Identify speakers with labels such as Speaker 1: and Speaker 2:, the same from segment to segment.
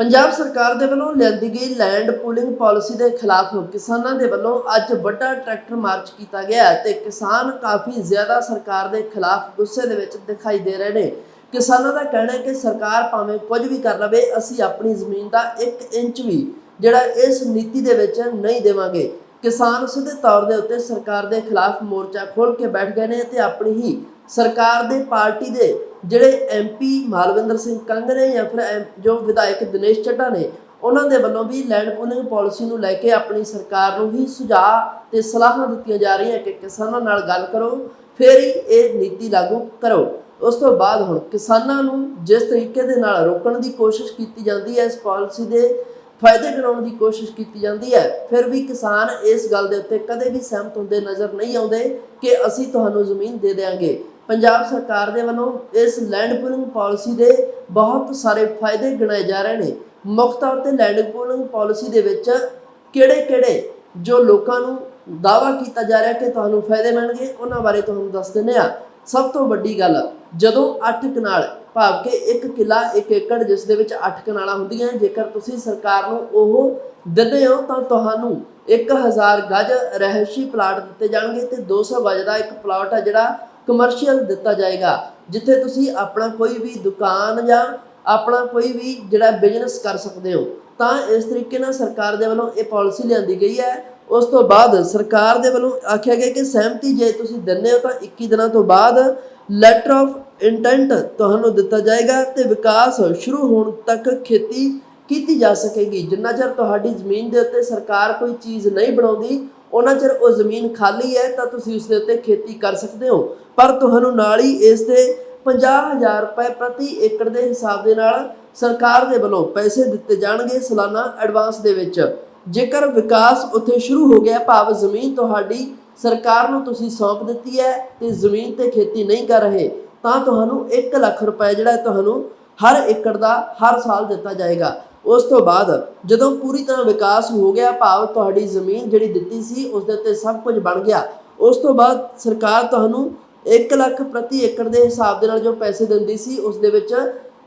Speaker 1: ਪੰਜਾਬ ਸਰਕਾਰ ਦੇ ਵੱਲੋਂ ਲਿਆਂਦੀ ਗਈ ਲੈਂਡ ਪੂਲਿੰਗ ਪਾਲਿਸੀ ਦੇ ਖਿਲਾਫ ਕਿਸਾਨਾਂ ਦੇ ਵੱਲੋਂ ਅੱਜ ਵੱਡਾ ਟਰੈਕਟਰ ਮਾਰਚ ਕੀਤਾ ਗਿਆ ਤੇ ਕਿਸਾਨ ਕਾਫੀ ਜ਼ਿਆਦਾ ਸਰਕਾਰ ਦੇ ਖਿਲਾਫ ਗੁੱਸੇ ਦੇ ਵਿੱਚ ਦਿਖਾਈ ਦੇ ਰਹੇ ਨੇ। ਕਿਸਾਨਾਂ ਦਾ ਕਹਿਣਾ ਹੈ ਕਿ ਸਰਕਾਰ ਭਾਵੇਂ ਕੁਝ ਵੀ ਕਰ ਲਵੇ, ਅਸੀਂ ਆਪਣੀ ਜ਼ਮੀਨ ਦਾ 1 ਇੰਚ ਵੀ ਜਿਹੜਾ ਇਸ ਨੀਤੀ ਦੇ ਵਿੱਚ ਨਹੀਂ ਦੇਵਾਂਗੇ। ਕਿਸਾਨ ਸਿੱਧੇ ਤੌਰ ਦੇ ਉੱਤੇ ਸਰਕਾਰ ਦੇ ਖਿਲਾਫ ਮੋਰਚਾ ਖੋਲ੍ਹ ਕੇ ਬੈਠ ਗਏ ਨੇ ਤੇ ਆਪਣੀ ਹੀ ਸਰਕਾਰ ਦੇ ਪਾਰਟੀ ਦੇ ਜਿਹੜੇ ਐਮਪੀ ਮਾਲਵਿੰਦਰ ਸਿੰਘ ਕੰਗ ਨੇ ਜਾਂ ਫਿਰ ਐਮ- ਜੋ ਵਿਧਾਇਕ ਦਿਨੇਸ਼ ਚੱਡਾ ਨੇ, ਉਹਨਾਂ ਦੇ ਵੱਲੋਂ ਵੀ ਲੈਂਡ ਪੂਲਿੰਗ ਪਾਲਿਸੀ ਨੂੰ ਲੈ ਕੇ ਆਪਣੀ ਸਰਕਾਰ ਨੂੰ ਹੀ ਸੁਝਾਅ ਤੇ ਸਲਾਹਾਂ ਦਿੱਤੀਆਂ ਜਾ ਰਹੀਆਂ ਕਿ ਕਿਸਾਨਾਂ ਨਾਲ ਗੱਲ ਕਰੋ, ਫਿਰ ਹੀ ਇਹ ਨੀਤੀ ਲਾਗੂ ਕਰੋ। ਉਸ ਤੋਂ ਬਾਅਦ ਹੁਣ ਕਿਸਾਨਾਂ ਨੂੰ ਜਿਸ ਤਰੀਕੇ ਦੇ ਨਾਲ ਰੋਕਣ ਦੀ ਕੋਸ਼ਿਸ਼ ਕੀਤੀ ਜਾਂਦੀ ਹੈ, ਇਸ ਪਾਲਿਸੀ ਦੇ ਫਾਇਦੇ ਗਿਣਾਉਣ ਦੀ ਕੋਸ਼ਿਸ਼ ਕੀਤੀ ਜਾਂਦੀ ਹੈ, ਫਿਰ ਵੀ ਕਿਸਾਨ ਇਸ ਗੱਲ ਦੇ ਉੱਤੇ ਕਦੇ ਵੀ ਸਹਿਮਤ ਹੁੰਦੇ ਨਜ਼ਰ ਨਹੀਂ ਆਉਂਦੇ ਕਿ ਅਸੀਂ ਤੁਹਾਨੂੰ ਜ਼ਮੀਨ ਦੇ ਦੇਵਾਂਗੇ ਪੰਜਾਬ ਸਰਕਾਰ ਦੇ ਵੱਲੋਂ ਇਸ ਲੈਂਡ ਪੂਲਿੰਗ ਪਾਲਿਸੀ ਦੇ ਬਹੁਤ ਸਾਰੇ ਫਾਇਦੇ ਗਿਣਾਏ ਜਾ ਰਹੇ ਨੇ। ਮੁੱਖ ਤੌਰ ਤੇ ਲੈਂਡ ਪੂਲਿੰਗ ਪਾਲਿਸੀ ਦੇ ਵਿੱਚ ਕਿਹੜੇ-ਕਿਹੜੇ ਜੋ ਲੋਕਾਂ ਨੂੰ ਦਾਵਾ ਕੀਤਾ ਜਾ ਰਿਹਾ ਕਿ ਤੁਹਾਨੂੰ ਫਾਇਦੇ ਮਿਲਣਗੇ, ਉਹਨਾਂ ਬਾਰੇ ਤੁਹਾਨੂੰ ਦੱਸ ਦਿੰਦੇ ਆ ਸਭ ਤੋਂ ਵੱਡੀ ਗੱਲ, ਜਦੋਂ 8 ਕਨਾਲ, ਭਾਵ ਕਿ 1 ਕਿੱਲਾ 1 ਏਕੜ, ਜਿਸ ਦੇ ਵਿੱਚ 8 ਕਨਾਲਾਂ ਹੁੰਦੀਆਂ ਜੇਕਰ ਤੁਸੀਂ ਸਰਕਾਰ ਨੂੰ ਉਹ ਦਿੰਦੇ ਹੋ, ਤਾਂ ਤੁਹਾਨੂੰ 1000 ਗਜ ਰਹਿਸ਼ੀ ਪਲਾਟ ਦਿੱਤੇ ਜਾਣਗੇ ਤੇ 200 ਗਜ ਦਾ ਇੱਕ ਪਲਾਟ ਹੈ ਜਿਹੜਾ ਕਮਰਸ਼ੀਅਲ ਦਿੱਤਾ ਜਾਏਗਾ, ਜਿੱਥੇ ਤੁਸੀਂ ਆਪਣਾ ਕੋਈ ਵੀ ਦੁਕਾਨ ਜਾਂ ਆਪਣਾ ਕੋਈ ਵੀ ਜਿਹੜਾ ਬਿਜ਼ਨਸ ਕਰ ਸਕਦੇ ਹੋ, ਤਾਂ ਇਸ ਤਰੀਕੇ ਨਾਲ ਸਰਕਾਰ ਦੇ ਵੱਲੋਂ ਇਹ ਪਾਲਿਸੀ ਲਿਆਂਦੀ ਗਈ ਹੈ। ਉਸ ਤੋਂ ਬਾਅਦ ਸਰਕਾਰ ਦੇ ਵੱਲੋਂ ਆਖਿਆ ਗਿਆ ਕਿ ਸਹਿਮਤੀ ਜੇ ਤੁਸੀਂ ਦਿੰਦੇ ਹੋ ਤਾਂ 21 ਦਿਨਾਂ ਤੋਂ ਬਾਅਦ ਲੈਟਰ ਆਫ ਇੰਟੈਂਟ ਤੁਹਾਨੂੰ ਦਿੱਤਾ ਜਾਏਗਾ ਤੇ ਵਿਕਾਸ ਸ਼ੁਰੂ ਹੋਣ ਤੱਕ ਖੇਤੀ ਕੀਤੀ ਜਾ ਸਕੇਗੀ। ਜਿੰਨਾ ਚਿਰ ਤੁਹਾਡੀ ਜ਼ਮੀਨ ਦੇ ਉੱਤੇ ਸਰਕਾਰ ਕੋਈ ਚੀਜ਼ ਨਹੀਂ ਬਣਾਉਂਦੀ ਉਹਨਾਂ ਚਿਰ ਉਹ ਜ਼ਮੀਨ ਖਾਲੀ ਹੈ ਤਾਂ ਤੁਸੀਂ ਉਸ ਦੇ ਉੱਤੇ ਖੇਤੀ ਕਰ ਸਕਦੇ ਹੋ। ਪਰ ਤੁਹਾਨੂੰ ਨਾਲ ਹੀ ਇਸ ਦੇ 50000 ਰੁਪਏ ਪ੍ਰਤੀ ਏਕੜ ਦੇ ਹਿਸਾਬ ਦੇ ਨਾਲ ਸਰਕਾਰ ਦੇ ਵੱਲੋਂ ਪੈਸੇ ਦਿੱਤੇ ਜਾਣਗੇ ਸਾਲਾਨਾ ਐਡਵਾਂਸ ਦੇ ਵਿੱਚ। ਜੇਕਰ ਵਿਕਾਸ ਉੱਥੇ ਸ਼ੁਰੂ ਹੋ ਗਿਆ, ਭਾਵ ਜ਼ਮੀਨ ਤੁਹਾਡੀ ਸਰਕਾਰ ਨੂੰ ਤੁਸੀਂ ਸੌਂਪ ਦਿੱਤੀ ਹੈ ਤੇ ਜ਼ਮੀਨ ਤੇ ਖੇਤੀ ਨਹੀਂ ਕਰ ਰਹੇ, ਤਾਂ ਤੁਹਾਨੂੰ 1 ਲੱਖ ਰੁਪਏ ਜਿਹੜਾ ਤੁਹਾਨੂੰ ਹਰ ਏਕੜ ਦਾ ਹਰ ਸਾਲ ਦਿੱਤਾ ਜਾਏਗਾ। ਉਸ ਤੋਂ ਬਾਅਦ ਜਦੋਂ ਪੂਰੀ ਤਰ੍ਹਾਂ ਵਿਕਾਸ ਹੋ ਗਿਆ, ਭਾਵ ਤੁਹਾਡੀ ਜ਼ਮੀਨ ਜਿਹੜੀ ਦਿੱਤੀ ਸੀ, ਉਸ ਦੇ ਉੱਤੇ ਸਭ ਕੁਝ ਬਣ ਗਿਆ। ਉਸ ਤੋਂ ਬਾਅਦ ਸਰਕਾਰ ਤੁਹਾਨੂੰ 1 ਲੱਖ ਪ੍ਰਤੀ ਏਕੜ ਦੇ ਹਿਸਾਬ ਦੇ ਨਾਲ ਜੋ ਪੈਸੇ ਦਿੰਦੀ ਸੀ, ਉਸ ਦੇ ਵਿੱਚ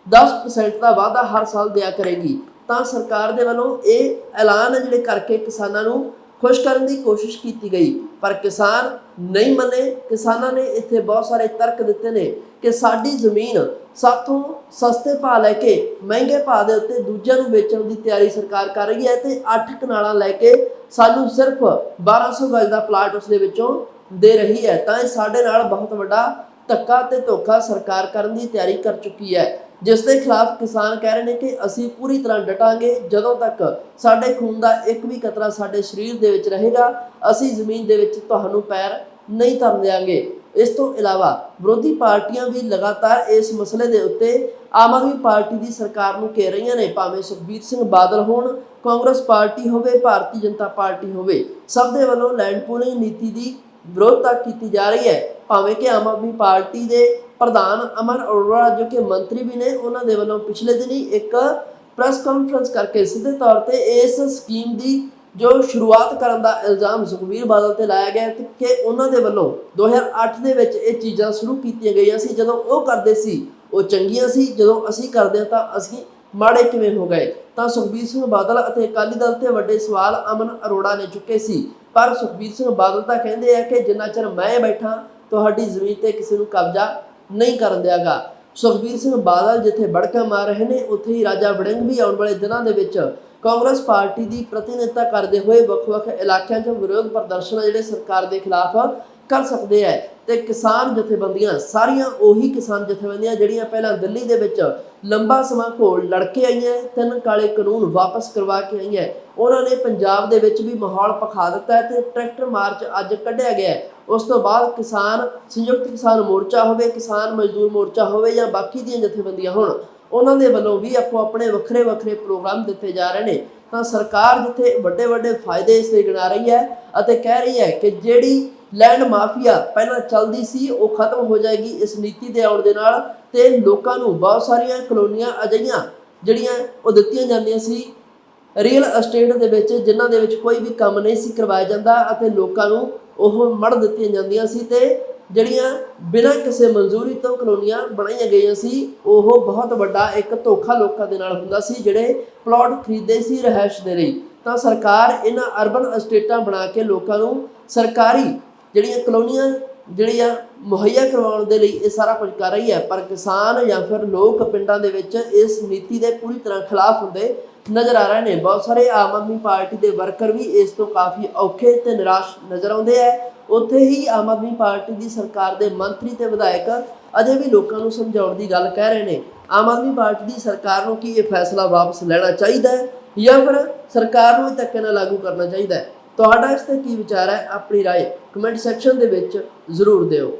Speaker 1: 10% ਦਾ ਵਾਅਦਾ ਹਰ ਸਾਲ ਦਿਆ ਕਰੇਗੀ। ਤਾਂ ਸਰਕਾਰ ਦੇ ਵੱਲੋਂ ਇਹ ਐਲਾਨ ਜਿਹੜੇ ਕਰਕੇ ਕਿਸਾਨਾਂ ਨੂੰ ਖੁਸ਼ ਕਰਨ ਦੀ ਕੋਸ਼ਿਸ਼ ਕੀਤੀ ਗਈ। ਪਰ ਕਿਸਾਨ ਨਹੀਂ ਮੰਨੇ। ਕਿਸਾਨਾਂ ਨੇ ਇੱਥੇ ਬਹੁਤ ਸਾਰੇ ਤਰਕ ਦਿੱਤੇ ਨੇ ਕਿ ਸਾਡੀ ਜ਼ਮੀਨ ਸਾਥੋਂ ਸਸਤੇ ਭਾਅ ਲੈ ਕੇ ਮਹਿੰਗੇ ਭਾਅ ਦੇ ਉੱਤੇ ਦੂਜਿਆਂ ਨੂੰ ਵੇਚਣ ਦੀ ਤਿਆਰੀ ਸਰਕਾਰ ਕਰ ਰਹੀ ਹੈ ਤੇ 8 ਕਨਾਲਾਂ ਲੈ ਕੇ ਸਾਨੂੰ ਸਿਰਫ 1200 ਗਜ ਦਾ ਪਲਾਟ ਉਸ ਦੇ ਵਿੱਚੋਂ ਦੇ ਰਹੀ ਹੈ। ਤਾਂ ਇਹ ਸਾਡੇ ਨਾਲ ਬਹੁਤ ਵੱਡਾ ਧੱਕਾ ਤੇ ਧੋਖਾ ਸਰਕਾਰ ਕਰਨ ਦੀ ਤਿਆਰੀ ਕਰ ਚੁੱਕੀ ਹੈ। ਜਿਸ ਦੇ ਖਿਲਾਫ ਕਿਸਾਨ ਕਹਿ ਰਹੇ ਨੇ ਕਿ ਅਸੀਂ ਪੂਰੀ ਤਰ੍ਹਾਂ ਡਟਾਂਗੇ, ਜਦੋਂ ਤੱਕ ਸਾਡੇ ਖੂਨ ਦਾ ਇੱਕ ਵੀ ਕਤਰਾ ਸਾਡੇ ਸਰੀਰ ਦੇ ਵਿੱਚ ਰਹੇਗਾ, ਅਸੀਂ ਜ਼ਮੀਨ ਦੇ ਵਿੱਚ ਤੁਹਾਨੂੰ ਪੈਰ ਨਹੀਂ ਧਰਨ ਦੇਵਾਂਗੇ ਇਸ ਤੋਂ ਇਲਾਵਾ ਵਿਰੋਧੀ ਪਾਰਟੀਆਂ ਵੀ ਲਗਾਤਾਰ ਇਸ ਮਸਲੇ ਦੇ ਉੱਤੇ ਆਮ ਆਦਮੀ ਪਾਰਟੀ ਦੀ ਸਰਕਾਰ ਨੂੰ ਘੇਰ ਰਹੀਆਂ ਨੇ, ਭਾਵੇਂ ਸੁਖਬੀਰ ਸਿੰਘ ਬਾਦਲ ਹੋਣ, ਕਾਂਗਰਸ ਪਾਰਟੀ ਹੋਵੇ, ਭਾਰਤੀ ਜਨਤਾ ਪਾਰਟੀ ਹੋਵੇ, ਸਭ ਦੇ ਵੱਲੋਂ ਲੈਂਡ ਪੂਲਿੰਗ ਨੀਤੀ ਦੀ ਵਿਰੋਧਤਾ ਕੀਤੀ ਜਾ ਰਹੀ ਹੈ। ਭਾਵੇਂ ਕਿ ਆਮ ਆਦਮੀ ਪਾਰਟੀ ਦੇ ਪ੍ਰਧਾਨ ਅਮਰ ਅਰੋੜਾ ਜੋ ਕਿ ਮੰਤਰੀ ਵੀ ਨੇ, ਉਹਨਾਂ ਦੇ ਵੱਲੋਂ ਪਿਛਲੇ ਦਿਨੀ ਇੱਕ ਪ੍ਰੈਸ ਕਾਨਫਰੰਸ ਕਰਕੇ ਸਿੱਧੇ ਤੌਰ ਤੇ ਇਸ ਸਕੀਮ ਦੀ ਜੋ ਸ਼ੁਰੂਆਤ ਕਰਨ ਦਾ ਇਲਜ਼ਾਮ ਸੁਖਬੀਰ ਬਾਦਲ ਤੇ ਲਾਇਆ ਗਿਆ ਕਿ ਉਹਨਾਂ ਦੇ ਵੱਲੋਂ 2008 ਦੇ ਵਿੱਚ ਇਹ ਚੀਜ਼ਾਂ ਸ਼ੁਰੂ ਕੀਤੀਆਂ ਗਈਆਂ ਸੀ। ਜਦੋਂ ਉਹ ਕਰਦੇ ਸੀ, ਉਹ ਚੰਗੀਆਂ ਸੀ। ਜਦੋਂ ਅਸੀਂ ਕਰਦੇ ਹਾਂ ਤਾਂ ਅਸੀਂ ਮਾੜੇ ਕਿਵੇਂ ਹੋ ਗਏ? ਤਾਂ ਸੁਖਬੀਰ ਸਿੰਘ ਬਾਦਲ ਅਤੇ ਅਕਾਲੀ ਦਲ ਤੇ ਵੱਡੇ ਸਵਾਲ ਅਮਨ ਅਰੋੜਾ ਨੇ ਚੁੱਕੇ ਸੀ। ਪਰ ਸੁਖਬੀਰ ਸਿੰਘ ਬਾਦਲ ਤਾਂ ਕਹਿੰਦੇ ਆ ਕਿ ਜਿੰਨਾ ਚਿਰ ਮੈਂ ਬੈਠਾ, ਤੁਹਾਡੀ ਜ਼ਮੀਨ ਤੇ ਕਿਸੇ ਨੂੰ ਕਬਜ਼ਾ ਨਹੀਂ ਕਰਨ ਦਿਆਗਾ। ਸੁਖਬੀਰ ਸਿੰਘ ਬਾਦਲ ਜਿੱਥੇ ਬੜਕਾ ਮਾਰ ਰਹੇ ਨੇ, ਉੱਥੇ ਹੀ ਰਾਜਾ ਵੜਿੰਗ ਵੀ ਆਉਣ ਵਾਲੇ ਦਿਨਾਂ ਦੇ ਵਿੱਚ ਕਾਂਗਰਸ ਪਾਰਟੀ ਦੀ ਪ੍ਰਤੀਨਿਧਤਾ ਕਰਦੇ ਹੋਏ ਵੱਖ-ਵੱਖ ਇਲਾਕਿਆਂ 'ਚ ਵਿਰੋਧ ਪ੍ਰਦਰਸ਼ਨ ਜਿਹੜੇ ਸਰਕਾਰ ਦੇ ਖਿਲਾਫ ਕਰ ਸਕਦੇ ਹੈ ਤੇ ਕਿਸਾਨ ਜਥੇਬੰਦੀਆਂ, ਸਾਰੀਆਂ ਉਹੀ ਕਿਸਾਨ ਜਥੇਬੰਦੀਆਂ ਜਿਹੜੀਆਂ ਪਹਿਲਾਂ ਦਿੱਲੀ ਦੇ ਵਿੱਚ ਲੰਬਾ ਸਮਾਂ ਘੋਲ ਲੜ ਕੇ ਆਈਆਂ, ਤਿੰਨ ਕਾਲੇ ਕਾਨੂੰਨ ਵਾਪਸ ਕਰਵਾ ਕੇ ਆਈਆਂ। ਉਹਨਾਂ ਨੇ ਪੰਜਾਬ ਦੇ ਵਿੱਚ ਵੀ ਮਾਹੌਲ ਪਖਾ ਦਿੱਤਾ ਹੈ ਤੇ ਟਰੈਕਟਰ ਮਾਰਚ ਅੱਜ ਕੱਢਿਆ ਗਿਆ ਉਸ ਤੋਂ ਬਾਅਦ ਕਿਸਾਨ, ਸੰਯੁਕਤ ਕਿਸਾਨ ਮੋਰਚਾ ਹੋਵੇ, ਕਿਸਾਨ ਮਜ਼ਦੂਰ ਮੋਰਚਾ ਹੋਵੇ ਜਾਂ ਬਾਕੀ ਦੀਆਂ ਜਥੇਬੰਦੀਆਂ ਹੋਣ, ਉਹਨਾਂ ਦੇ ਵੱਲੋਂ ਵੀ ਆਪੋ ਆਪਣੇ ਵੱਖਰੇ ਵੱਖਰੇ ਪ੍ਰੋਗਰਾਮ ਦਿੱਤੇ ਜਾ ਰਹੇ ਨੇ। ਤਾਂ ਸਰਕਾਰ ਜਿੱਥੇ ਵੱਡੇ ਵੱਡੇ ਫਾਇਦੇ ਇਸ ਲਈ ਗਿਣਾ ਰਹੀ ਹੈ ਅਤੇ ਕਹਿ ਰਹੀ ਹੈ ਕਿ ਜਿਹੜੀ ਲੈਂਡ ਮਾਫੀਆ ਪਹਿਲਾਂ ਚੱਲਦੀ ਸੀ, ਉਹ ਖਤਮ ਹੋ ਜਾਏਗੀ ਇਸ ਨੀਤੀ ਦੇ ਆਉਣ ਦੇ ਨਾਲ ਤੇ ਲੋਕਾਂ ਨੂੰ ਬਹੁਤ ਸਾਰੀਆਂ ਕਲੋਨੀਆਂ ਅਜਿਹੀਆਂ ਜਿਹੜੀਆਂ ਉਹ ਦਿੱਤੀਆਂ ਜਾਂਦੀਆਂ ਸੀ ਰੀਅਲ ਅਸਟੇਟ ਦੇ ਵਿੱਚ ਜਿਨ੍ਹਾਂ ਦੇ ਵਿੱਚ ਕੋਈ ਵੀ ਕੰਮ ਨਹੀਂ ਸੀ ਕਰਵਾਇਆ ਜਾਂਦਾ ਅਤੇ ਲੋਕਾਂ ਨੂੰ ਉਹ ਮੜ ਦਿੱਤੀਆਂ ਜਾਂਦੀਆਂ ਸੀ ਤੇ ਜਿਹੜੀਆਂ ਬਿਨਾਂ ਕਿਸੇ ਮਨਜ਼ੂਰੀ ਤੋਂ ਕਲੋਨੀਆਂ ਬਣਾਈਆਂ ਗਈਆਂ ਸੀ, ਉਹ ਬਹੁਤ ਵੱਡਾ ਇੱਕ ਧੋਖਾ ਲੋਕਾਂ ਦੇ ਨਾਲ ਹੁੰਦਾ ਸੀ ਜਿਹੜੇ ਪਲਾਟ ਖਰੀਦੇ ਸੀ ਰਹਿائش ਦੇ ਲਈ। ਤਾਂ ਸਰਕਾਰ ਇਹਨਾਂ ਅਰਬਨ ਅਸਟੇਟਾਂ ਬਣਾ ਕੇ ਲੋਕਾਂ ਨੂੰ ਸਰਕਾਰੀ ਜਿਹੜੀਆਂ ਕਲੋਨੀਆਂ ਜਿਹੜੀਆਂ ਮੁਹੱਈਆ ਕਰਵਾਉਣ ਦੇ ਲਈ ਇਹ ਸਾਰਾ ਕੁਝ ਕਰ ਰਹੀ ਹੈ, ਪਰ ਕਿਸਾਨ ਜਾਂ ਫਿਰ ਲੋਕ ਪਿੰਡਾਂ ਦੇ ਵਿੱਚ ਇਸ ਨੀਤੀ ਦੇ ਪੂਰੀ ਤਰ੍ਹਾਂ ਖਿਲਾਫ ਹੁੰਦੇ ਨਜ਼ਰ ਆ ਰਹੇ ਨੇ ਬਹੁਤ ਸਾਰੇ ਆਮ ਆਦਮੀ ਪਾਰਟੀ ਦੇ ਵਰਕਰ ਵੀ ਇਸ ਤੋਂ ਕਾਫੀ ਔਖੇ ਤੇ ਨਿਰਾਸ਼ ਨਜ਼ਰ ਆਉਂਦੇ ਆ ਉੱਥੇ ਹੀ ਆਮ ਆਦਮੀ ਪਾਰਟੀ ਦੀ ਸਰਕਾਰ ਦੇ ਮੰਤਰੀ ਤੇ ਵਿਧਾਇਕ ਅਜੇ ਵੀ ਲੋਕਾਂ ਨੂੰ ਸਮਝਾਉਣ ਦੀ ਗੱਲ ਕਹਿ ਰਹੇ ਨੇ ਆਮ ਆਦਮੀ ਪਾਰਟੀ ਦੀ ਸਰਕਾਰ ਨੂੰ ਕੀ ਇਹ ਫੈਸਲਾ ਵਾਪਸ ਲੈਣਾ ਚਾਹੀਦਾ ਹੈ ਜਾਂ ਫਿਰ ਸਰਕਾਰ ਨੂੰ ਇਹ ਧੱਕੇ ਨਾਲ ਲਾਗੂ ਕਰਨਾ ਚਾਹੀਦਾ ਹੈ ਤੁਹਾਡਾ ਇਸ ਤੇ ਕੀ ਵਿਚਾਰ ਹੈ ਆਪਣੀ رائے ਕਮੈਂਟ ਸੈਕਸ਼ਨ ਦੇ ਵਿੱਚ ਜ਼ਰੂਰ ਦਿਓ